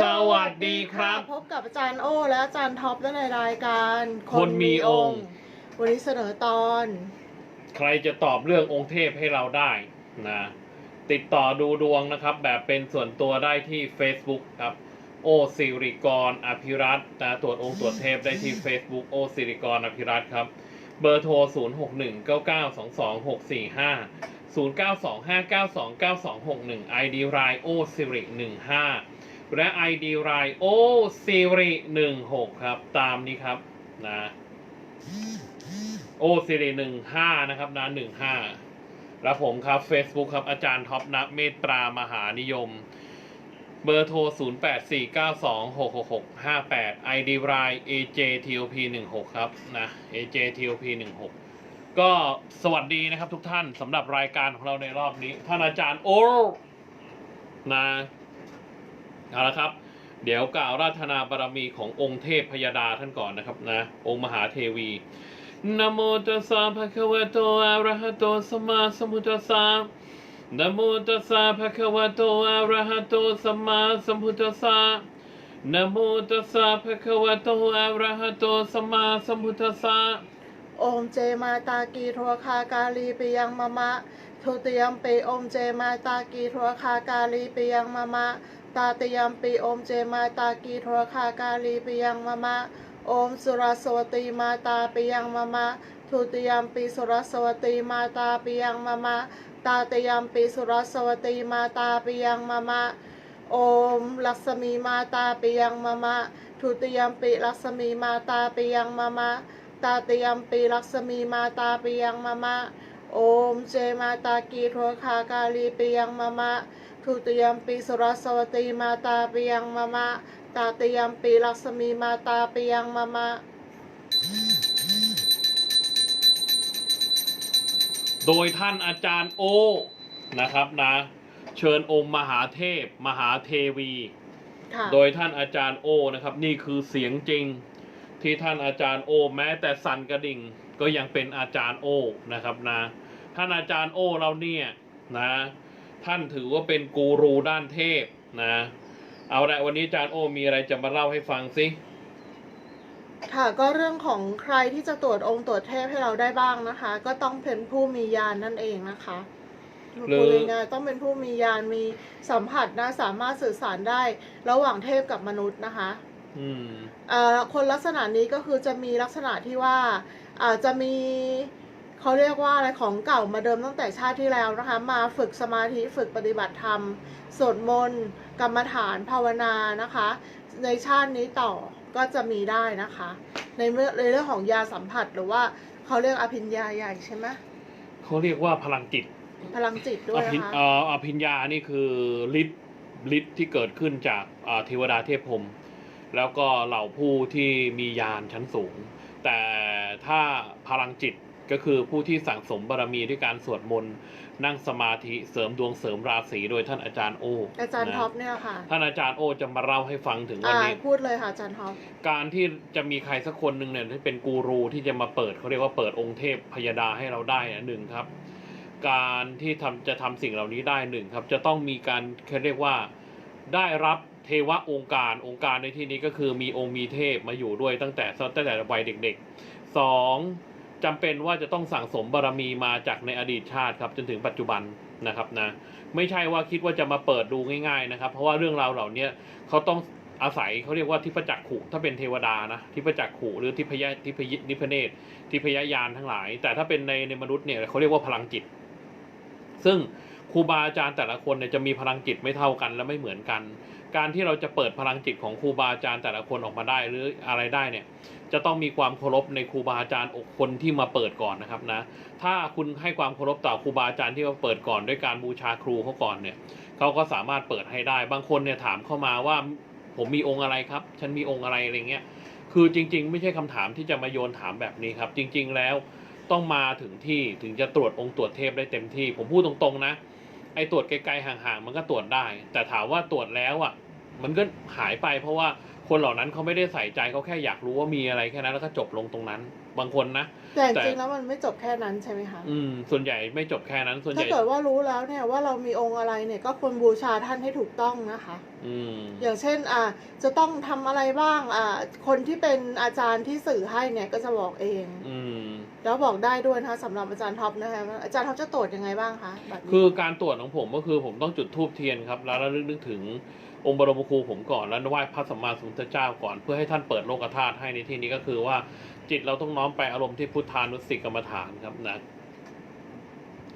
สวัสดีครับ พบกับอาจารย์โอ และอาจารย์ท็อปและในรายการคนมีองค์ วันนี้เสนอตอน ใครจะตอบเรื่ององค์เทพให้เราได้นะ ติดต่อดูดวงนะครับ แบบเป็นส่วนตัวได้ที่ Facebook ครับ โอสิริกรอภิรัตน์นะตรวจองค์ตรวจเทพได้ที่ Facebook โอสิริกรอภิรัตน์ครับ เบอร์โทร 0 6 1 9 9 2 2 6 4 5 0 9 2 5 9 2 9 2 6 1 ID รายโอสิริ15 และ ID รายโอสิริ16ครับ ตามนี้ครับนะโอซีรีหนึ่งห้านะครับนะหนึ่งห้าแล้วผมครับ Facebook ครับ อาจารย์ท็อปนะเมตตามหานิยม เบอร์โทร 0 8 4 9 2 6 6 6 5 8 ID ราย AJTOP 1 6 ครับนะ AJTOP 1 6 ก็สวัสดีนะครับทุกท่านสำหรับรายการของเราในรอบนี้ ท่านอาจารย์โอนะ เอาละครับ เดี๋ยวกล่าวราธนาบารมีขององค์เทพพยดาท่านก่อนนะครับนะ องค์มหาเทวีนะโมตัสสะภะคะวะโตอะระหะโตสัมมาสัมพุทธัสสะนะโมตัสสะภะคะวะโตอะระหะโตสัมมาสัมพุทธัสสะนะโมตัสสะภะคะวะโตอะระหะโตสัมมาสัมพุทธัสสะโอมเจมาตากีทัวคากาลีไปยังมะมะ ทุติยมปีโอมเจมาตากีทัวคากาลีไปยังมะมะ ตาติยมปีโอมเจมาตากีทัวคากาลีปยังมะมะ โอมสุรสวตีมาตาปยังมะมะทุติยมปีสุรสวตีมาตาปยังมะมะ ตาติยมปีสุรสวตีมาตาปยังมะมะ โอมลักษมีมาตาปยังมะมะทุติยมปีลักษมีมาตาปยังมะมะ ตาติยมปีลักษมีมาตาปยังมะมะ โอมเจมาตากีโทคากาลีปยังมะมะ ทุติยมปีสุรสวตีมาตาปิยังมะมะ ตาติยมปีลักษมีมาตาปิยังมะมะ โดยท่านอาจารย์โอนะครับนะ เชิญองค์มหาเทพ มหาเทวี ค่ะ โดยท่านอาจารย์โอนะครับ นี่คือเสียงจริงที่ท่านอาจารย์โอ แม้แต่สั่นกระดิ่งก็ยังเป็นอาจารย์โอนะครับนะ ท่านอาจารย์โอเราเนี่ยนะ ท่านถือว่าเป็นกูรูด้านเทพนะ เอาละวันนี้อาจารย์โอมีอะไรจะมาเล่าให้ฟังสิค่ะก็เรื่องของใครที่จะตรวจองค์ตรวจเทพให้เราได้บ้างนะคะ ก็ต้องเป็นผู้มีญาณนั่นเองนะคะหรือพูดง่ายๆต้องเป็นผู้มีญาณมีสัมผัสนะสามารถสื่อสารได้ระหว่างเทพกับมนุษย์นะคะอืมเอ่อคนลักษณะนี้ก็คือจะมีลักษณะที่ว่าอาจจะมี เขาเรียกว่าอะไรของเก่ามาเดิมตั้งแต่ชาติที่แล้วนะคะ มาฝึกสมาธิฝึกปฏิบัติธรรมสวดมนต์กรรมฐานภาวนานะคะ ในชาตินี้ต่อก็จะมีได้นะคะ ในเมื่อในเรื่องของยาสัมผัสหรือว่าเขาเรียกอภิญญาใหญ่ใช่ไหมเขาเรียกว่าพลังจิต พลังจิตด้อวยภิญนะคะ เอ่ออภิญญานี่คือฤทธิ์ฤทธิ์ที่เกิดขึ้นจากอ่าเทวดาเทพพรหมแล้วก็เหล่าผู้ที่มียานชั้นสูง แต่ถ้าพลังจิต ก็คือผู้ที่สั่งสมบารมีด้วยการสวดมนต์นั่งสมาธิเสริมดวงเสริมราศีโดยท่านอาจารย์โออาจารย์นะท็อปเนี่ยค่ะ ท่านอาจารย์โอจะมาเล่าให้ฟังถึงวันอ่านี้พูดเลยค่ะอาจารย์ท็อปการที่จะมีใครสักคนหนึ่งเนี่ยที่เป็นกูรูที่จะมาเปิดเขาเรียกว่าเปิดองค์เทพพยดาให้เราได้นะหนึ่งครับ การที่ทำจะทำสิ่งเหล่านี้ได้หนึ่งครับ จะต้องมีการเขาเรียกว่าได้รับเทวะองค์การองค์การในที่นี้ก็คือมีองค์มีเทพมาอยู่ด้วยตั้งแต่ตั้งแต่วัยเด็กๆสอง จำเป็นว่าจะต้องสั่งสมบารมีมาจากในอดีตชาติครับจนถึงปัจจุบันนะครับนะไม่ใช่ว่าคิดว่าจะมาเปิดดูง่าย ๆนะครับ เพราะว่าเรื่องราวเหล่านี้เขาต้องอาศัยเขาเรียกว่าทิพจักขุถ้าเป็นเทวดานะทิพจักขุหรือทิพยทิพยนิพเนตทิพยญาณทั้งหลาย แต่ถ้าเป็นในในมนุษย์เนี่ยเขาเรียกว่าพลังจิต ซึ่งครูบาอาจารย์แต่ละคนเนี่ยจะมีพลังจิตไม่เท่ากันและไม่เหมือนกัน การที่เราจะเปิดพลังจิตของครูบาอาจารย์แต่ละคนออกมาได้หรืออะไรได้เนี่ยจะต้องมีความเคารพในครูบาอาจารย์อกคนที่มาเปิดก่อนนะครับนะถ้าคุณให้ความเคารพต่อครูบาอาจารย์ที่มาเปิดก่อนด้วยการบูชาครูเขาก่อนเนี่ยเขาก็สามารถเปิดให้ได้บางคนเนี่ยถามเข้ามาว่าผมมีองค์อะไรครับ ฉันมีองค์อะไรอะไรเงี้ยคือจริง ๆ ไม่ใช่คำถามที่จะมาโยนถามแบบนี้ครับ จริง ๆ แล้วต้องมาถึงที่ถึงจะตรวจองค์ตรวจเทพได้เต็มที่ ผมพูดตรงๆนะ ไอ้ตรวจไกลๆห่างๆมันก็ตรวจได้ แต่ถามว่าตรวจแล้วอะ มันก็หายไปเพราะว่าคนเหล่านั้นเขาไม่ได้ใส่ใจเขาแค่อยากรู้ว่ามีอะไรแค่นั้นแล้วก็จบลงตรงนั้น บางคนนะแต่จแต่ริงๆแล้วมันไม่จบแค่นั้นใช่ไหมคะอืมส่วนใหญ่ไม่จบแค่นั้นส่วนใหถ้าญ่เกิดว่ารู้แล้วเนี่ยว่าเรามีองค์อะไรเนี่ยก็ควรบูชาท่านให้ถูกต้องนะคะ อืมอย่างเช่น อ่า จะต้องทำอะไรบ้าง อ่า คนที่เป็นอาจารย์ที่สื่อให้เนี่ยก็จะบอกเอง อืม แล้วบอกได้ด้วยนะคะสำหรับอาจารย์ท็อปนะคะอาจารย์ท็อปจะตรวจยังไงบ้างคะแบบนี้คือการตรวจของผมก็คือผมต้องจุดธูปเทียนครับแล้วระลึกนึกถึงองค์บรมครูผมก่อนแล้วไหว้พระสัมมาสัมพุทธเจ้าก่อน เพื่อให้ท่านเปิดโลกธาตุให้ในที่นี้ก็คือว่าจิตเราต้องน้อมไปอารมณ์ที่พุทธานุสติกรรมฐานครับนะ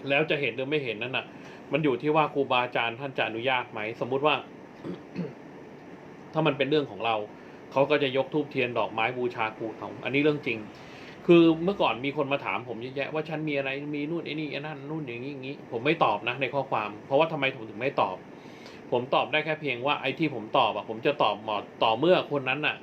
แล้วจะเห็นหรือไม่เห็นนั่นน่ะ มันอยู่ที่ว่าครูบาอาจารย์ท่านจะอนุญาตไหมสมมุติว่า ถ้ามันเป็นเรื่องของเราเขาก็จะยกธูปเทียนดอกไม้บูชาครูเขาอันนี้เรื่องจริง คือเมื่อก่อนมีคนมาถามผมเยอะแยะว่าฉันมีอะไรมีนู่นไอ้นี่ไอ้นั่นนู่นอย่างนี้อย่างนี้ ผมไม่ตอบนะในข้อความ เพราะว่าทำไมผมถึงไม่ตอบ ผมตอบได้แค่เพียงว่าไอ้ที่ผมตอบอะผมจะตอบหมอต่อเมื่อคนนั้นน่ะ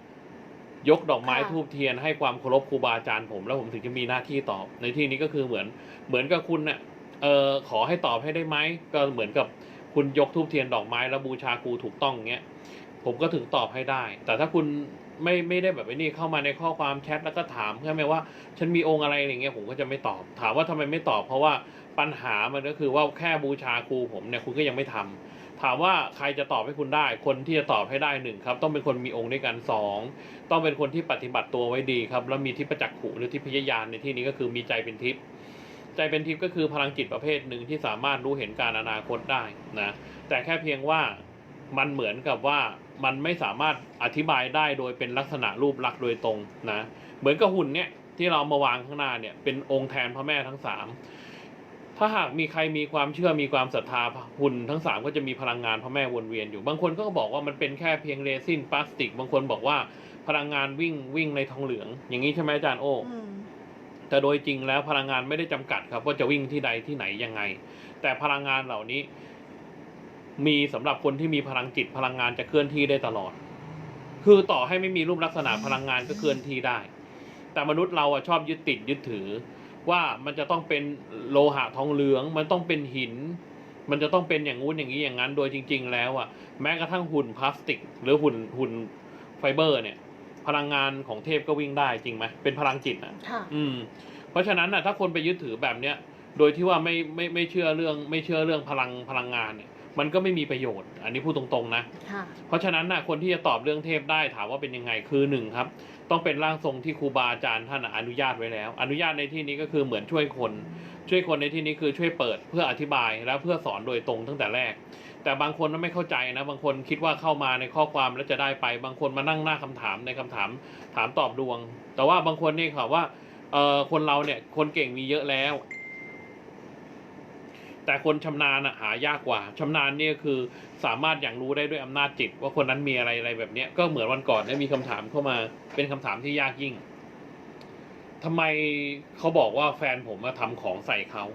ยกดอกไม้ทูบเทียนให้ความเคารพครูบาอาจารย์ผมแล้วผมถึงจะมีหน้าที่ตอบ ในที่นี้ก็คือเหมือนเหมือนกับคุณเนี่ยเออขอให้ตอบให้ได้ไหมก็เหมือนกับคุณยกทูบเทียนดอกไม้แล้วบูชาครูถูกต้องเงี้ย ผมก็ถึงตอบให้ได้ แต่ถ้าคุณไม่ไม่ได้แบบไอ้นี่เข้ามาในข้อความแชทแล้วก็ถามใช่ไหมว่าฉันมีองค์อะไรอย่างเงี้ยผมก็จะไม่ตอบ ถามว่าทำไมไม่ตอบ เพราะว่าปัญหามันก็คือว่าแค่บูชาครูผมเนี่ยคุณก็ยังไม่ทำถามว่าใครจะตอบให้คุณได้ คนที่จะตอบให้ได้หนึ่งครับ ต้องเป็นคนมีองค์ด้วยกันสองต้องเป็นคนที่ปฏิบัติตัวไว้ดีครับ แล้วมีทิพจักขุหรือทิพยญาณในที่นี้ก็คือมีใจเป็นทิพย์ใจเป็นทิพย์ก็คือพลังจิตประเภทหนึ่งที่สามารถรู้เห็นการอนาคตได้นะแต่แค่เพียงว่ามันเหมือนกับว่า มันไม่สามารถอธิบายได้โดยเป็นลักษณะรูปลักษณ์โดยตรงนะเหมือนกับหุ่นเนี่ยที่เรามาวางข้างหน้าเนี่ยเป็นองค์แทนพระแม่ทั้งสามถ้าหากมีใครมีความเชื่อมีความศรัทธาหุ่นทั้งสามก็จะมีพลังงานพระแม่วนเวียนอยู่ บางคนก็บอกว่ามันเป็นแค่เพียงเรซินพลาสติก บางคนบอกว่าพลังงานวิ่งวิ่งในทองเหลือง อย่างนี้ใช่ไหมอาจารย์โอ้อืมแต่โดยจริงแล้วพลังงานไม่ได้จำกัดครับว่าจะวิ่งที่ใดที่ไหนยังไง แต่พลังงานเหล่านี้ มีสำหรับคนที่มีพลังจิตพลังงานจะเคลื่อนที่ได้ตลอด คือต่อให้ไม่มีรูปลักษณะพลังงานก็เคลื่อนที่ได้ แต่มนุษย์เราอะชอบยึดติดยึดถือ ว่ามันจะต้องเป็นโลหะทองเหลือง มันต้องเป็นหิน มันจะต้องเป็นอย่างงู้นอย่างนี้อย่างนั้น โดยจริง ๆ แล้วอะแม้กระทั่งหุ่นพลาสติก หรือหุ่นหุ่นไฟเบอร์ เนี่ย พลังงานของเทพก็วิ่งได้จริงไหมเป็นพลังจิตอะค่ะอืม เพราะฉะนั้นน่ะถ้าคนไปยึดถือแบบเนี้ยโดยที่ว่าไม่ไม่ไม่เชื่อเรื่องไม่เชื่อเรื่องพลังพลังงานเนี่ย มันก็ไม่มีประโยชน์ อันนี้พูดตรงๆนะค่ะเพราะฉะนั้นน่ะคนที่จะตอบเรื่องเทพได้ถามว่าเป็นยังไงคือหนึ่งครับ ต้องเป็นร่างทรงที่ครูบาอาจารย์ท่านอนุญาตไว้แล้ว อนุญาตในที่นี้ก็คือเหมือนช่วยคน ช่วยคนในที่นี้คือช่วยเปิดเพื่ออธิบายและเพื่อสอนโดยตรงตั้งแต่แรก แต่บางคนไม่เข้าใจนะ บางคนคิดว่าเข้ามาในข้อความแล้วจะได้ไป บางคนมานั่งหน้าคำถามในคำถามถามตอบดวง แต่ว่าบางคนนี่ค่ะว่าเออคนเราเนี่ยคนเก่งมีเยอะแล้ว แต่คนชำนาญอะหายากกว่าชำนาญเนี่ยคือสามารถอย่างรู้ได้ด้วยอำนาจจิต ว่าคนนั้นมีอะไรอะไรแบบเนี้ยก็เหมือนวันก่อนได้มีคำถามเข้ามา เป็นคำถามที่ยากยิ่งทำไมเขาบอกว่าแฟนผมมาทำของใส่เขา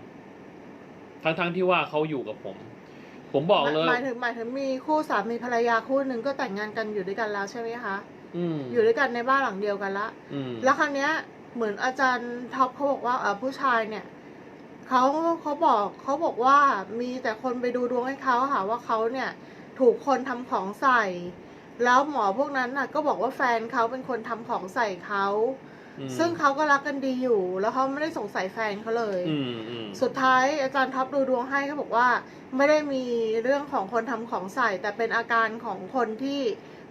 ทั้งๆที่ว่าเขาอยู่กับผม ผมบอกเลยหมายถึงหมายถึงมีคู่สามีภรรยาคู่หนึ่งก็แต่งงานกันอยู่ด้วยกันแล้วใช่ไหมคะอืมอยู่ด้วยกันในบ้านหลังเดียวกันละอืมแล้วครั้งเนี้ย เหมือนอาจารย์ท็อปเขาบอกว่าเออผู้ชายเนี่ย เขาเขาบอกเขาบอกว่ามีแต่คนไปดูดวงให้เขาค่ะว่าเขาเนี่ยถูกคนทำของใส่ แล้วหมอพวกนั้นน่ะ ก็บอกว่าแฟนเขาเป็นคนทำของใส่เขาอืมซึ่งเขาก็รักกันดีอยู่ แล้วเขาไม่ได้สงสัยแฟนเขาเลยอืมอืมสุดท้ายอาจารย์ท็อปดูดวงให้เขาบอกว่า ไม่ได้มีเรื่องของคนทำของใส่ แต่เป็นอาการของคนที่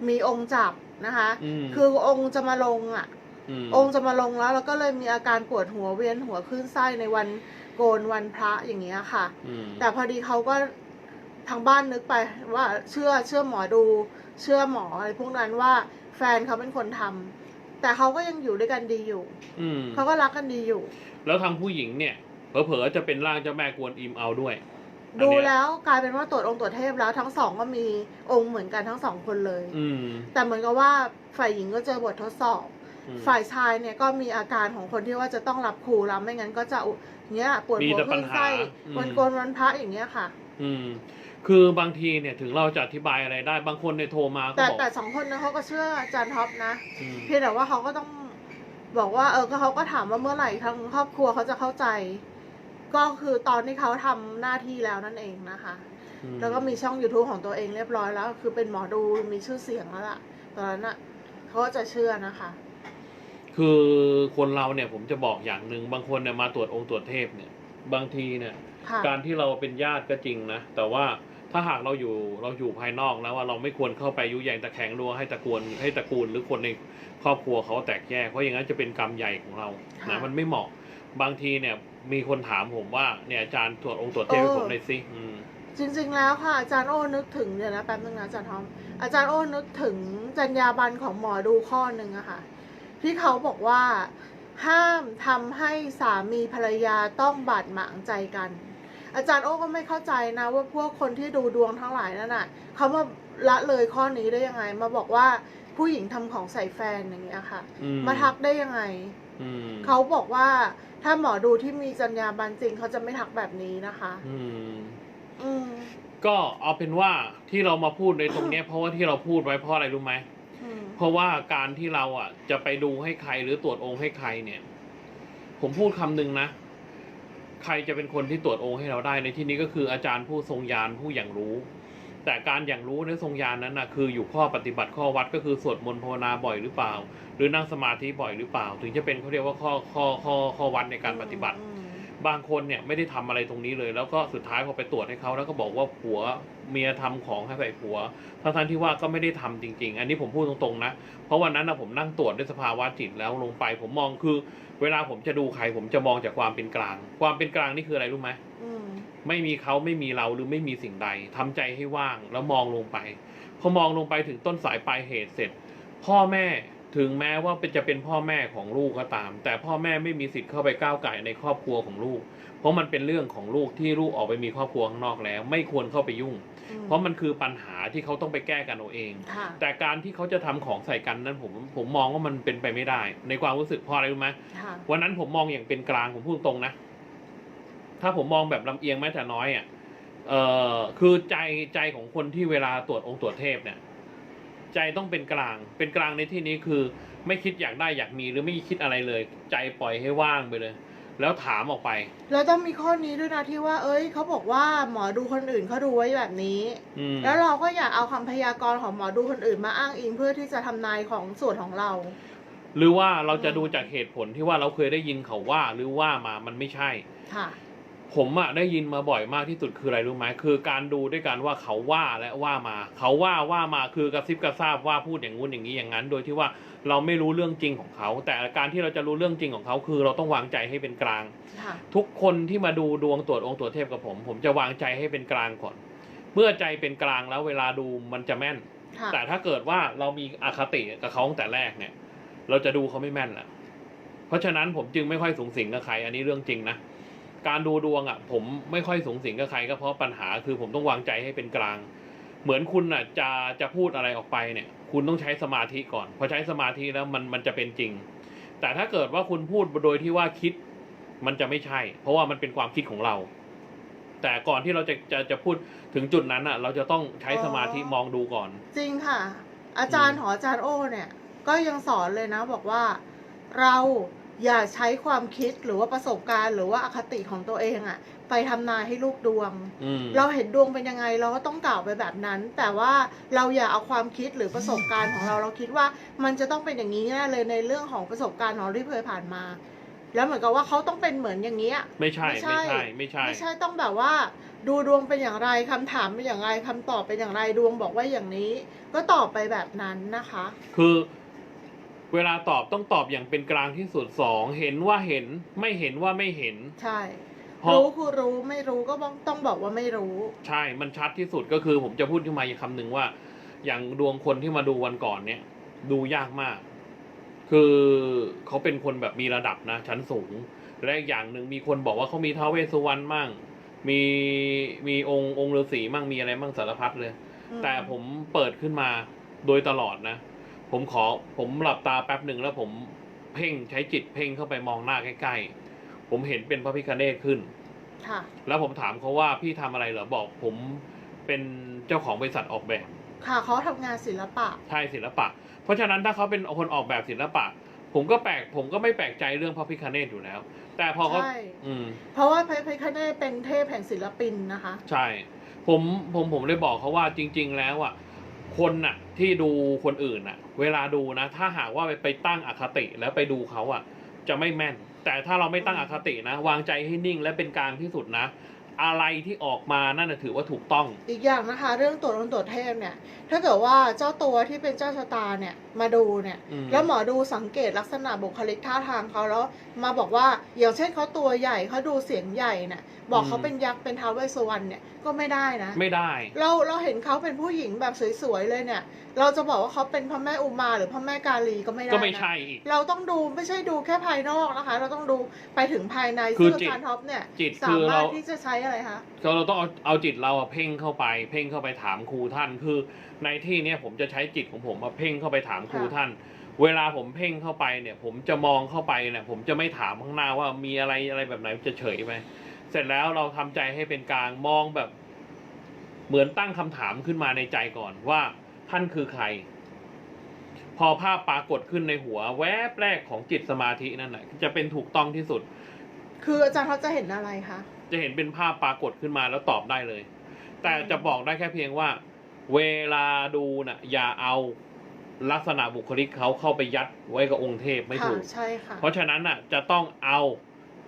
มีองค์จับนะคะอืมคือองค์จะมาลงอะมองค์จะมาลงแล้ว แล้วก็เลยมีอาการปวดหัวเวียนหัวคลื่นไส้ในวัน โกนวันพระอย่างเงี้ยค่ะอืมแต่พอดีเขาก็ทางบ้านนึกไปว่าเชื่อเชื่อหมอดูเชื่อหมออะไรพวกนั้นว่าแฟนเขาเป็นคนทำแต่เขาก็ยังอยู่ด้วยกันดีอยู่ อืมเขาก็รักกันดีอยู่ แล้วทางผู้หญิงเนี่ย เผลอๆจะเป็นร่างเจ้าแม่กวนอิมเอาด้วย ดูอันเนี้ยแล้วกลายเป็นว่าตรวจองค์ตรวจเทพแล้วทั้งสองก็มีองค์เหมือนกันทั้งสองคนเลย อืมแต่เหมือนกับว่าฝ่ายหญิงก็เจอบททดสอบอืม ฝ่ายชายเนี่ยก็มีอาการของคนที่ว่าจะต้องรับครูรับไม่งั้นก็จะอุเนี้ยปวดมีหัวแต่คปัลื่ญนหาไส้อืมวันโกนวันพระอย่างเงี้ยค่ะ อืม คือบางทีเนี่ยถึงเราจะอธิบายอะไรได้บางคนเนี่ยโทรมาก็แต่บอกแต่สองคนนั้นเขาก็เชื่ออาจารย์ท็อปนะอืมเพียงแต่ว่าเขาก็ต้องบอกว่าเออก็เขาก็ถามว่าเมื่อไหร่ทางครอบครัวเขาจะเข้าใจ ก็คือตอนที่เขาทำหน้าที่แล้วนั่นเองนะคะอืมแล้วก็มีช่อง YouTube ของตัวเองเรียบร้อยแล้ว คือเป็นหมอดูมีชื่อเสียงแล้วล่ะ ตอนนั้นอะเขาก็จะเชื่อนะคะ คือคนเราเนี่ยผมจะบอกอย่างหนึ่งบางคนเนี่ยมาตรวจองค์ตรวจเทพเนี่ย บางทีเนี่ย ค่ะการที่เราเป็นญาติก็จริงนะ แต่ว่าถ้าหากเราอยู่เราอยู่ภายนอกแล้วว่าเราไม่ควรเข้าไปยุแยงตะแคงรัวให้ตระกูลให้ตระกูลหรือคนในครอบครัวเขาแตกแยกเพราะอย่างนั้นจะเป็นกรรมใหญ่ของเรานะมันไม่เหมาะบางทีเนี่ยมีคนถามผมว่าเนี่ยอาจารย์ตรวจองค์ตรวจเทพให้ผมหน่อยสิอืม จริงๆ แล้วค่ะอาจารย์โอ้นึกถึงเดี๋ยวนะแป๊บนึงนะอาจารย์ทอมอาจารย์โอ้นึกถึงจรรยาบรรณของหมอดูข้อหนึ่งอะค่ะ ที่เขาบอกว่าห้ามทำให้สามีภรรยาต้องบาดหมางใจกัน อาจารย์โอ้ก็ไม่เข้าใจนะ ว่าพวกคนที่ดูดวงทั้งหลายนั่นน่ะเขามาละเลยข้อนี้ได้ยังไง มาบอกว่าผู้หญิงทำของใส่แฟนอย่างเงี้ยค่ะอืมาทักได้ยังไงอืมเขาบอกว่าถ้าหมอดูที่มีจรรยาบรรณจริงเขาจะไม่ทักแบบนี้นะคะอืมอืมก็เอาเป็นว่าที่เรามาพูดในตรงเนี้ยเพราะว่าที่เราพูดไว้เพราะอะไรรู้ไหมอืม เพราะว่าการที่เราอะ จะไปดูให้ใครหรือตรวจองค์ให้ใครเนี่ย ผมพูดคำหนึ่งนะ ใครจะเป็นคนที่ตรวจองค์ให้เราได้ในที่นี้ก็คืออาจารย์ผู้ทรงญาณผู้อย่างรู้ แต่การอย่างรู้ในทรงญาณนั้นนะคืออยู่ข้อปฏิบัติข้อวัดก็คือสวดมนต์ภาวนาบ่อยหรือเปล่า หรือนั่งสมาธิบ่อยหรือเปล่า ถึงจะเป็นเขาเรียกว่าข้อข้อข้อข้อวัดในการปฏิบัติ บางคนเนี่ยไม่ได้ทำอะไรตรงนี้เลย แล้วก็สุดท้ายพอไปตรวจให้เขาแล้วก็บอกว่าผัวเมียทำของให้ใส่ผัวทั้งทั้งที่ว่าก็ไม่ได้ทำจริง ๆ อันนี้ผมพูดตรงๆนะ เพราะวันนั้นนะผมนั่งตรวจด้วยสภาวะจิตแล้วลงไป ผมมองคือ เวลาผมจะดูใครผมจะมองจากความเป็นกลาง ความเป็นกลางนี่คืออะไรรู้ไหมอืมไม่มีเขาไม่มีเราหรือไม่มีสิ่งใดทำใจให้ว่างแล้วมองลงไปพอมองลงไปถึงต้นสายปลายเหตุเสร็จ พ่อแม่ ถึงแม้ว่าเป็นจะเป็นพ่อแม่ของลูกก็ตาม แต่พ่อแม่ไม่มีสิทธิ์เข้าไปก้าวไก่ในครอบครัวของลูก เพราะมันเป็นเรื่องของลูกที่ลูกออกไปมีครอบครัวข้างนอกแล้ว ไม่ควรเข้าไปยุ่งอืมเพราะมันคือปัญหาที่เขาต้องไปแก้กันเอาเองค่ะแต่การที่เขาจะทำของใส่กันนั้นผมผมมองว่ามันเป็นไปไม่ได้ ในความรู้สึกเพราะอะไรรู้ไหมค่ะวันนั้นผมมองอย่างเป็นกลางผมพูดตรงนะถ้าผมมองแบบลำเอียงแม้แต่น้อยอะเอ่อคือใจใจของคนที่เวลาตรวจองค์ตรวจเทพเนี่ย ใจต้องเป็นกลาง เป็นกลางในที่นี้คือ ไม่คิดอยากได้อยากมีหรือไม่คิดอะไรเลย ใจปล่อยให้ว่างไปเลย แล้วถามออกไป แล้วต้องมีข้อนี้ด้วยนะที่ว่า เอ้ยเขาบอกว่าหมอดูคนอื่นเขาดูไว้แบบนี้ อืมแล้วเราก็อยากเอาคำพยากรณ์ของหมอดูคนอื่นมาอ้างอิงเพื่อที่จะทำนายของส่วนของเรา หรือว่าเราจะดูจากเหตุผลที่ว่าเราเคยได้ยินเขาว่าหรือว่ามามันไม่ใช่ ค่ะ ผมอะได้ยินมาบ่อยมากที่สุดคืออะไรรู้ไหมคือการดูด้วยกันว่าเขาว่าและว่ามา เขาว่าว่ามาคือกระซิบกระซาบว่าพูดอย่างงู้นอย่างนี้อย่างนั้น โดยที่ว่าเราไม่รู้เรื่องจริงของเขา แต่การที่เราจะรู้เรื่องจริงของเขาคือเราต้องวางใจให้เป็นกลาง ค่ะทุกคนที่มาดูดวงตรวจองค์ตรวจเทพกับผม ผมจะวางใจให้เป็นกลางก่อน เมื่อใจเป็นกลางแล้วเวลาดูมันจะแม่น ค่ะแต่ถ้าเกิดว่าเรามีอคติกับเขาตั้งแต่แรกเนี่ย เราจะดูเขาไม่แม่นแหละเพราะฉะนั้นผมจึงไม่ค่อยสูงสิงกับใคร อันนี้เรื่องจริงนะ การดูดวงอะ ผมไม่ค่อยสูงสิงกับใครก็เพราะปัญหาคือผมต้องวางใจให้เป็นกลาง เหมือนคุณอะจะจะพูดอะไรออกไปเนี่ย คุณต้องใช้สมาธิก่อนพอใช้สมาธิแล้วมันมันจะเป็นจริง แต่ถ้าเกิดว่าคุณพูดโดยที่ว่าคิดมันจะไม่ใช่ เพราะว่ามันเป็นความคิดของเรา แต่ก่อนที่เราจะจะจะพูดถึงจุดนั้นอะ เราจะต้องใช้สมาธิมองดูก่อน จริงค่ะ อาจารย์ของอาจารย์โอ้เนี่ย ก็ยังสอนเลยนะ บอกว่าเรา อย่าใช้ความคิดหรือว่าประสบการณ์หรือว่าอคติของตัวเองอะไปทำนายให้ลูกดวงอืมเราเห็นดวงเป็นยังไงเราก็ต้องกล่าวไปแบบนั้น แต่ว่าเราอย่าเอาความคิดหรือประสบการณ์ของเราเราคิดว่ามันจะต้องเป็นอย่างนี้แน่เลยในเรื่องของประสบการณ์ของเราที่เคยผ่านมา แล้วเหมือนกับว่าเขาต้องเป็นเหมือนอย่างนี้ยไม่ใช่ไม่ใช่ไม่ใช่ไม่ใช่ไม่ใช่ต้องแบบว่า ดูดวงเป็นอย่างไรคำถามเป็นอย่างไรคำตอบเป็นอย่างไรดวงบอกว่าอย่างนี้ ก็ตอบไปแบบนั้นนะคะ คือ เวลาตอบต้องตอบอย่างเป็นกลางที่สุดสองเห็นว่าเห็นไม่เห็นว่าไม่เห็น ใช่ เพราะ รู้คือรู้ไม่รู้ก็ต้องบอกว่าไม่รู้ ใช่มันชัดที่สุดก็คือผมจะพูดขึ้นมาอีกคำหนึ่งว่า อย่างดวงคนที่มาดูวันก่อนเนี่ย ดูยากมาก คือเขาเป็นคนแบบมีระดับนะชั้นสูง และอีกอย่างหนึ่งมีคนบอกว่าเขามีท้าวเวสสุวรรณมั่งมีมีองค์องค์ฤาษีมั่งมีอะไรมั่งสารพัดเลย อืมแต่ผมเปิดขึ้นมาโดยตลอดนะ ผมขอผมหลับตาแป๊บหนึ่งแล้วผมเพ่งใช้จิตเพ่งเข้าไปมองหน้าใกล้ๆ ผมเห็นเป็นพระพิคเนตขึ้น ค่ะ แล้วผมถามเขาว่าพี่ทำอะไรเหรอบอกผมเป็นเจ้าของบริษัทออกแบบ ค่ะเขาทำงานศิลปะ ใช่ศิลปะ เพราะฉะนั้นถ้าเขาเป็นคนออกแบบศิลปะ ผมก็แปลกผมก็ไม่แปลกใจเรื่องพระพิคเนตอยู่แล้ว แต่พอเขาใช่อืมเพราะว่าพระพิฆเนศเป็นเทพแห่งศิลปินนะคะ ใช่ ผมผมผมเลยบอกเขาว่าจริง ๆ แล้วอะ คนน่ะที่ดูคนอื่นน่ะ เวลาดูนะ ถ้าหากว่าไปไปตั้งอคติแล้วไปดูเขาอะ จะไม่แม่น แต่ถ้าเราไม่ตั้งอคตินะ วางใจให้นิ่งและเป็นกลางที่สุดนะ อะไรที่ออกมานั่นนะถือว่าถูกต้อง อีกอย่างนะคะ เรื่องตรวจองค์ตรวจเทพเนี่ย ถ้าเกิดว่าเจ้าตัวที่เป็นเจ้าชะตาเนี่ยมาดูเนี่ย อืม แล้วหมอดูสังเกตลักษณะบุคลิกท่าทางเขาแล้วมาบอกว่าอย่างเช่นเขาตัวใหญ่เขาดูเสียงใหญ่เนี่ยบอกเขาเป็นยักษ์เป็นท้าวเวสสุวรรณเนี่ยก็ไม่ได้นะ ไม่ได้ เราเราเห็นเขาเป็นผู้หญิงแบบสวยๆเลยเนี่ย เราจะบอกว่าเขาเป็นพระแม่อุมาหรือพระแม่กาลีก็ไม่ได้ก็ไม่นะใช่อีก เราต้องดูไม่ใช่ดูแค่ภายนอกนะคะ เราต้องดูไปถึงภายในคือซึ่งจิต อาจารย์ท็อปเนี่ยจิตสาคือมารเราถที่จะใช้อะไรคะเราเราต้องเอาเอาจิตเราอะเพ่งเข้าไป เพ่งเข้าไปถามครูท่าน คือ ในที่เนี้ยผมจะใช้จิตของผมมาเพ่งเข้าไปถามครูท่าน เวลาผมเพ่งเข้าไปเนี่ย ผมจะมองเข้าไปเนี่ยผมจะไม่ถามข้างหน้าว่ามีอะไรอะไรแบบไหนจะเฉยไปเสร็จแล้วเราทำใจให้เป็นกลางมองแบบ เหมือนตั้งคำถามขึ้นมาในใจก่อนว่าท่านคือใคร พอภาพปรากฏขึ้นในหัว แวบแรกของจิตสมาธินั่นแหละจะเป็นถูกต้องที่สุด คืออาจารย์ท็อปจะเห็นอะไรคะ จะเห็นเป็นภาพปรากฏขึ้นมาแล้วตอบได้เลย แต่จะบอกได้แค่เพียงว่า เวลาดูน่ะอย่าเอาลักษณะบุคลิกเขาเข้าไปยัดไว้กับองค์เทพไม่ค่ะถูก ใช่ค่ะ เพราะฉะนั้นน่ะจะต้องเอา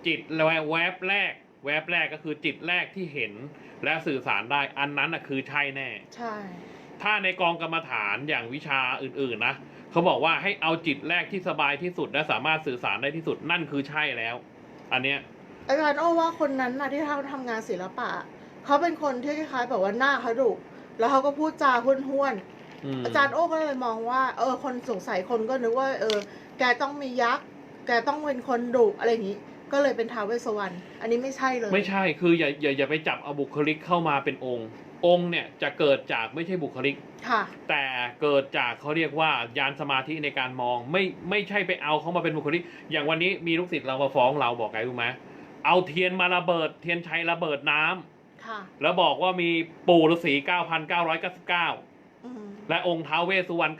จิตแวบแวบแรก แวบแรกก็คือจิตแรกที่เห็นและสื่อสารได้อันนั้นน่ะคือใช่แน่ ใช่ ถ้าในกองกรรมฐานอย่างวิชาอื่นๆนะเขาบอกว่าให้เอาจิตแรกที่สบายที่สุดและสามารถสื่อสารได้ที่สุดนั่นคือใช่แล้ว อันเนี้ย อาจารย์โอ้ว่าคนนั้นนะที่เขาทำงานศิลปะ เขาเป็นคนที่คล้ายๆแบบว่าหน้าเขาดุแล้วเขาก็พูดจาห้วนๆมอาจารย์โอ้ก็เลยมองว่า เออ คนสงสัยคนก็นึกว่า เออ แกต้องมียักษ์แกต้องเป็นคนดุอะไรอย่างนี้ก็เลยเป็นท้าวเวสสวรรณอันนี้ไม่ใช่เลย ไม่ใช่คืออย่าอย่าอย่าไปจับเอาบุคลิกเข้ามาเป็นองค์ องค์เนี่ยจะเกิดจากไม่ใช่บุคลิก ค่ะ แต่เกิดจากเขาเรียกว่ายานสมาธิในการมอง ไม่ไม่ใช่ไปเอาเขามาเป็นบุคลิก อย่างวันนี้มีลูกศิษย์เรามาฟ้องเราบอกไงรู้ไหม เอาเทียนมาระเบิด เทียนชัยระเบิดน้ำค่ะแล้วบอกว่ามีปู่ฤาษี9,999 อืมและองค์ท้าวเวสสุวรรณ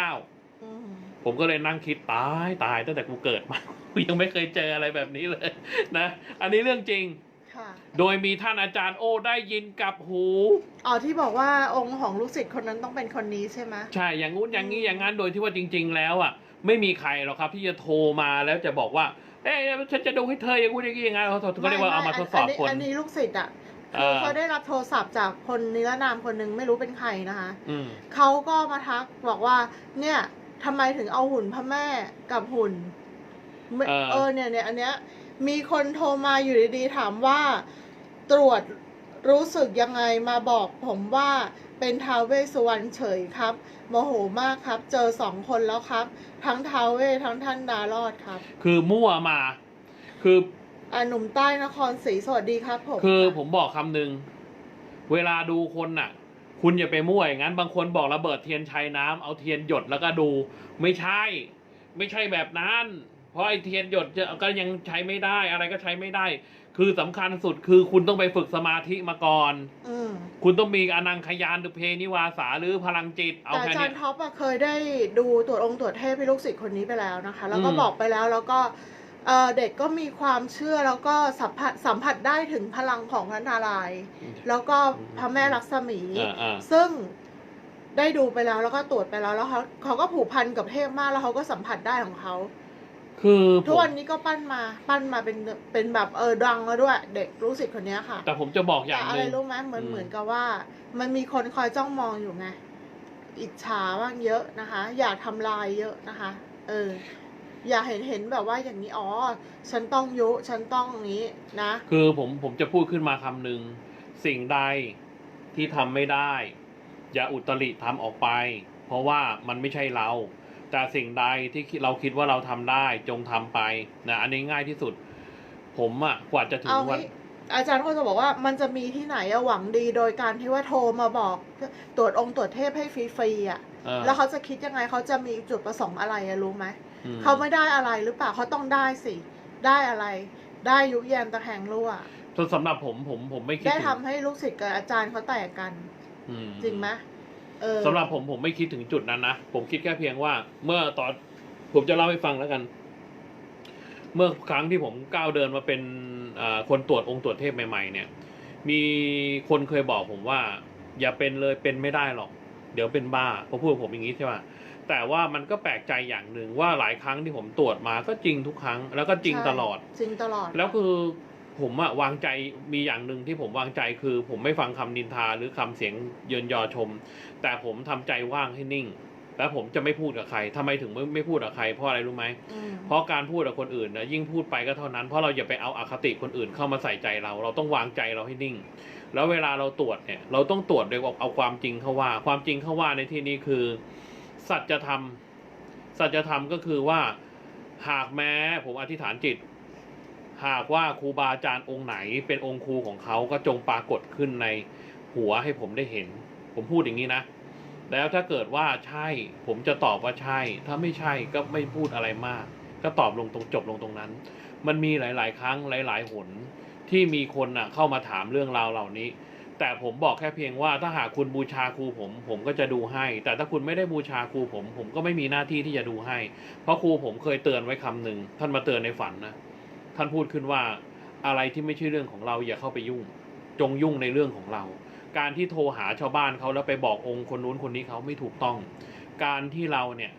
9,999 อืมผมก็เลยนั่งคิดตายตายตั้งแต่กูเกิดมา กูยังไม่เคยเจออะไรแบบนี้เลยนะ อันนี้เรื่องจริง ค่ะโดยมีท่านอาจารย์โอ้ได้ยินกับหู อ๋อที่บอกว่าองค์ของลูกศิษย์คนนั้นต้องเป็นคนนี้ใช่ไหม ใช่ อย่างงู้นอย่างนี้อย่างนั้น โดยที่ว่าจริง ๆ แล้วอะ ไม่มีใครหรอกครับที่จะโทรมาแล้วจะบอกว่า เอ๊ะฉันจะดูให้เธออย่างงู้นอย่างนี้อย่างนั้นเขาเขาเรียกว่าเอามาทดสอบคนอันนี้ลูกศิษย์อะเอคืออเขาได้รับโทรศัพท์จากคนนิรนามคนหนึ่งไม่รู้เป็นใครนะคะอืมเขาก็มาทักบอกว่า เนี่ยทำไมถึงเอาหุ่นพระแม่กับหุ่นไม่เออเออเนี่ยเนี่ยอันเนี้ยมีคนโทรมาอยู่ดีๆถามว่าตรวจ รู้สึกยังไงมาบอกผมว่าเป็นท้าวเวสสุวรรณเฉยครับโมโหมากครับ เจอสองคนแล้วครับ ทั้งท้าวเวสทั้งท่านดารอดครับ คือมั่วมา คืออ่าหนุ่มใต้นครศรีสวัสดีครับผมคือผมบอกคำหนึ่งเวลาดูคนน่ะ คุณอย่าไปมั่วอย่างนั้น บางคนบอกระเบิดเทียนชัยน้ำเอาเทียนหยดแล้วก็ดู ไม่ใช่ ไม่ใช่แบบนั้น เพราะไอ้เทียนหยดจะก็ยังใช้ไม่ได้ อะไรก็ใช้ไม่ได้ คือสำคัญสุดคือคุณต้องไปฝึกสมาธิมาก่อน อืมคุณต้องมีอนังคยานหรือเพนิวาสาหรือพลังจิต เอาแต่อาแค่จารเนี้ย ย์ท็อปอะเคยได้ดูตรวจองค์ตรวจเทพให้ลูกศิษย์คนนี้ไปแล้วนะคะ แล้วก็อืม บอกไปแล้วแล้วก็เอ่อเด็กก็มีความเชื่อแล้วก็สัมผัสสัมผัสได้ถึงพลังของพระนารายณ์แล้วก็พระแม่ลักษมี อ่าอ่า ซึ่งได้ดูไปแล้วแล้วก็ตรวจไปแล้วแล้วเขาเขาก็ผูกพันกับเทพมากแล้วเขาก็สัมผัสได้ของเขา คือผทุกมวันนี้ก็ปั้นมา ปั้นมาเป็นเป็นแบบเออดังแล้วด้วย เด็กลูกศิษย์คนเนี้ยค่ะแต่ผมจะบอกอย่าแต่งอะหไรนึ่ง รู้ไหมเหมือนอืม เหมือนกับว่า มันมีคนคอยจ้องมองอยู่ไงอิจฉาบ้างเยอะนะคะ อยากทำลายเยอะนะคะ เออ อยากเห็นเห็นแบบว่าอย่างนี้อ๋อฉันต้องยุฉันต้องอย่างนี้นะ คือผมผมจะพูดขึ้นมาคำหนึ่งสิ่งใดที่ทำไม่ได้ อย่าอุตริทำออกไป เพราะว่ามันไม่ใช่เรา แต่สิ่งใดที่เราคิดว่าเราทำได้จงทำไปนะอันนี้ง่ายที่สุด ผมอะกว่าจะถึงเอาวันงี้อาจารย์ก็จะบอกว่ามันจะมีที่ไหนอะหวังดีโดยการที่ว่าโทรมาบอกตรวจองค์ตรวจเทพให้ฟรีๆอะเออแล้วเขาจะคิดยังไงเขาจะมีจุดประสงค์อะไรอะรู้ไหมอืมเขาไม่ได้อะไรหรือเปล่าเขาต้องได้สิ ได้อะไร ได้ยุแยมตะแคงรั่วส่วนสำหรับผมผมผมไม่คิดได้ถึงทำให้ลูกศิษย์กับอาจารย์เขาแตกกันอืมจริงไหม เออ สำหรับผมผมไม่คิดถึงจุดนั้นนะผมคิดแค่เพียงว่า เมื่อตอนผมจะเล่าให้ฟังแล้วกัน เมื่อครั้งที่ผมก้าวเดินมาเป็นอ่าคนตรวจองค์ตรวจเทพใหม่ๆ เนี่ย มีคนเคยบอกผมว่า อย่าเป็นเลยเป็นไม่ได้หรอก เดี๋ยวเป็นบ้าเขาพูดกับผมอย่างนี้ใช่ป่ะแต่ว่ามันก็แปลกใจอย่างหนึ่งว่าหลายครั้งที่ผมตรวจมาก็จริงทุกครั้ง แล้วก็จริงใช่ ตลอด จริงตลอด แล้วคือ ผมอะวางใจมีอย่างหนึ่งที่ผมวางใจคือ ผมไม่ฟังคำนินทาหรือคำเสียงเยินยอชม แต่ผมทำใจว่างให้นิ่ง แล้วผมจะไม่พูดกับใครทำไมถึงไม่ไม่พูดกับใครเพราะอะไรรู้ไหมอืมเพราะการพูดกับคนอื่นนะยิ่งพูดไปก็เท่านั้น เพราะเราอย่าไปเอาอาคติคนอื่นเข้ามาใส่ใจเรา เราต้องวางใจเราให้นิ่ง แล้วเวลาเราตรวจเนี่ย เราต้องตรวจโดยเอาความจริงเข้าว่า ความจริงเข้าว่าในที่นี้คือ สัจธรรมสัจธรรมก็คือว่าหากแม้ผมอธิษฐานจิต หากว่าครูบาอาจารย์องค์ไหนเป็นองค์ครูของเขาก็จงปรากฏขึ้นในหัวให้ผมได้เห็น ผมพูดอย่างนี้นะ แล้วถ้าเกิดว่าใช่ ผมจะตอบว่าใช่ ถ้าไม่ใช่ก็ไม่พูดอะไรมาก ก็ตอบลงตรงจบลงตรงนั้น มันมีหลาย ๆ ครั้งหลาย ๆ หนที่มีคนน่ะเข้ามาถามเรื่องราวเหล่านี้ แต่ผมบอกแค่เพียงว่าถ้าหากคุณบูชาครูผม ผมก็จะดูให้ แต่ถ้าคุณไม่ได้บูชาครูผม ผมก็ไม่มีหน้าที่ที่จะดูให้ เพราะครูผมเคยเตือนไว้คำหนึ่งท่านมาเตือนในฝันนะ ท่านพูดขึ้นว่าอะไรที่ไม่ใช่เรื่องของเราอย่าเข้าไปยุ่ง จงยุ่งในเรื่องของเรา การที่โทรหาชาวบ้านเขาแล้วไปบอกองค์คนนู้นคนนี้เขาไม่ถูกต้อง การที่เราเนี่ย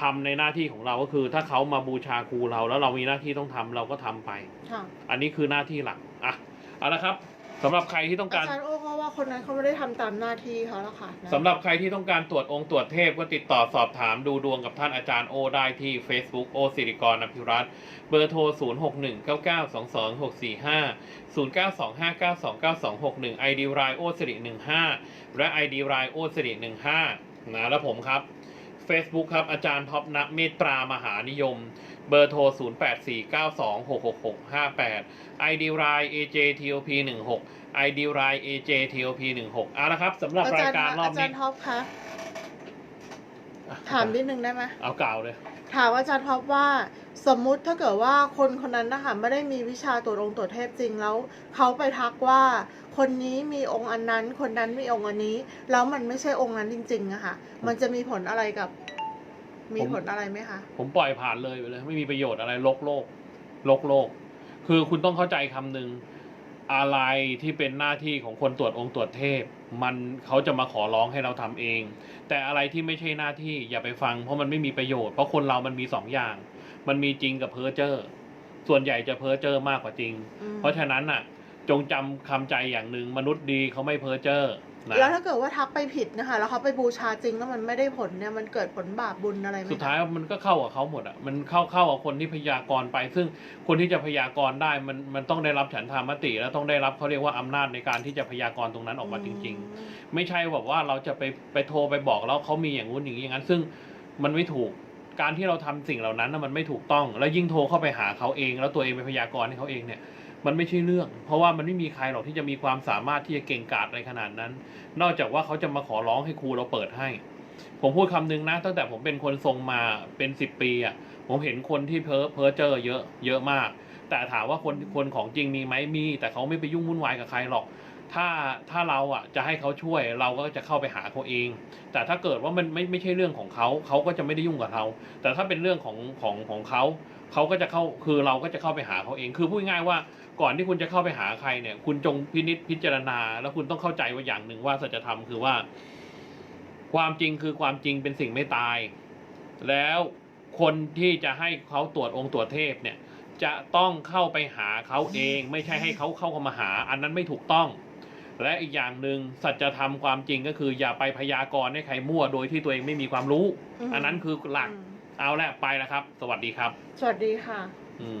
ทำในหน้าที่ของเราก็คือ ถ้าเขามาบูชาครูเรา แล้วเรามีหน้าที่ต้องทำเราก็ทำไปค่ะอันนี้คือหน้าที่หลักอะเอาละครับสำหรับใครที่ต้องอาการจารย์โอ้ก็ ว่าคนนั้นเขาไม่ได้ทำตามหน้าที่เขาแล้วค่ะนะสำหรับใครที่ต้องการตรวจองค์ตรวจเทพก็ติดต่อสอบถามดูดวงกับท่านอาจารย์โอได้ที่ Facebook โอสิริกรอภิรัตน์เบอร์โทร 0 6 1 9 9 2 2 6 4 5 0 9 2 5 9 2 9 2 6 1 ID รายโอสิริ15 และ ID รายโอสิริ15นะแล้วผมครับ Facebook ครับอาจารย์ท็อปณเมตตามหานิยม เบอร์โทร 0 8 4 9 2 6 6 6 5 8 ID ราย AJTOP 16 ID ราย AJTOP 16เอาละครับสำหรับอารายจารย์การรอบอาจารนี้ย์ท็อปคะถามนิดนึงได้ไหมเอาเก่าเลยถามอาจารย์ท็อปว่าสมมุติถ้าเกิดว่าคนคนนั้นนะคะไม่ได้มีวิชาตรวจองค์ตรวจเทพจริงแล้ว เขาไปทักว่า คนนี้มีองค์อันนั้น คนนั้นมีองค์อันนี้ แล้วมันไม่ใช่องค์นั้นจริงๆอะค่ะ มันจะมีผลอะไรกับ มีผมผลอะไรไหมคะ ผมปล่อยผ่านเลยไปเลย ไม่มีประโยชน์อะไรลกโลกลกโลก คือคุณต้องเข้าใจคำหนึ่งอะไรที่เป็นหน้าที่ของคนตรวจองค์ตรวจเทพ มันเขาจะมาขอร้องให้เราทำเอง แต่อะไรที่ไม่ใช่หน้าที่อย่าไปฟัง เพราะมันไม่มีประโยชน์เพราะคนเรามันมีสองอย่าง มันมีจริงกับเพ้อเจ้อส่วนใหญ่จะเพ้อเจ้อมากกว่าจริงอืมเพราะฉะนั้นน่ะ จงจำคำใจอย่างหนึ่งมนุษย์ดีเขาไม่เพ้อเจ้อ นะแล้วถ้าเกิดว่าทักไปผิดนะคะ แล้วเขาไปบูชาจริงแล้วมันไม่ได้ผลเนี่ยมันเกิดผลบาปบุญอะไรไหมคะสุดท้ายมันก็เข้ากับเขาหมดอะมันเข้าเข้ากับคนที่พยากรณ์ไป ซึ่งคนที่จะพยากรณ์ได้มันมันต้องได้รับฉันทามติ แล้วต้องได้รับเขาเรียกว่าอำนาจในการที่จะพยากรณ์ตรงนั้นออกมาจริง ๆ ไม่ใช่แบบว่าเราจะไปไปโทรไปบอกแล้วเขามีอย่างงู้นอย่างนี้อย่างนั้น ซึ่งมันไม่ถูกการที่เราทำสิ่งเหล่านั้นน่ะมันไม่ถูกต้อง แล้วยิ่งโทรเข้าไปหาเขาเอง แล้วตัวเองไปพยากรณ์ให้เขาเองเนี่ย มันไม่ใช่เรื่อง เพราะว่ามันไม่มีใครหรอกที่จะมีความสามารถที่จะเก่งกาจอะไรขนาดนั้น นอกจากว่าเขาจะมาขอร้องให้ครูเราเปิดให้ ผมพูดคำนึงนะตั้งแต่ผมเป็นคนทรงมาเป็นสิบปีอะผมเห็นคนที่เพ้อเพ้อเจอเยอะเยอะมาก แต่ถามว่าคนคนของจริงมีไหมมี แต่เขาไม่ไปยุ่งวุ่นวายกับใครหรอกถ้าถ้าเราอะจะให้เขาช่วยเราก็จะเข้าไปหาเขาเอง แต่ถ้าเกิดว่ามันไม่ไม่ใช่เรื่องของเขาเขาก็จะไม่ได้ยุ่งกับเรา แต่ถ้าเป็นเรื่องของของของเขา เขาก็จะเข้าคือเราก็จะเข้าไปหาเขาเอง คือพูดง่ายว่าก่อนที่คุณจะเข้าไปหาใครเนี่ย คุณจงพินิจพิจารณา แล้วคุณต้องเข้าใจว่าอย่างหนึ่งว่าสัจธรรมคือว่า ความจริงคือความจริงเป็นสิ่งไม่ตาย แล้วคนที่จะให้เขาตรวจองค์ตรวจเทพเนี่ย จะต้องเข้าไปหาเขาเอง ไม่ใช่ให้เขาเข้ามาหา อันนั้นไม่ถูกต้อง และอีกอย่างหนึ่งสัจธรรมความจริงก็คือ อย่าไปพยากรณ์ให้ใครมั่วโดยที่ตัวเองไม่มีความรู้ อันนั้นคือหลัก เอาละไปแล้วครับ สวัสดีครับ สวัสดีค่ะ อืม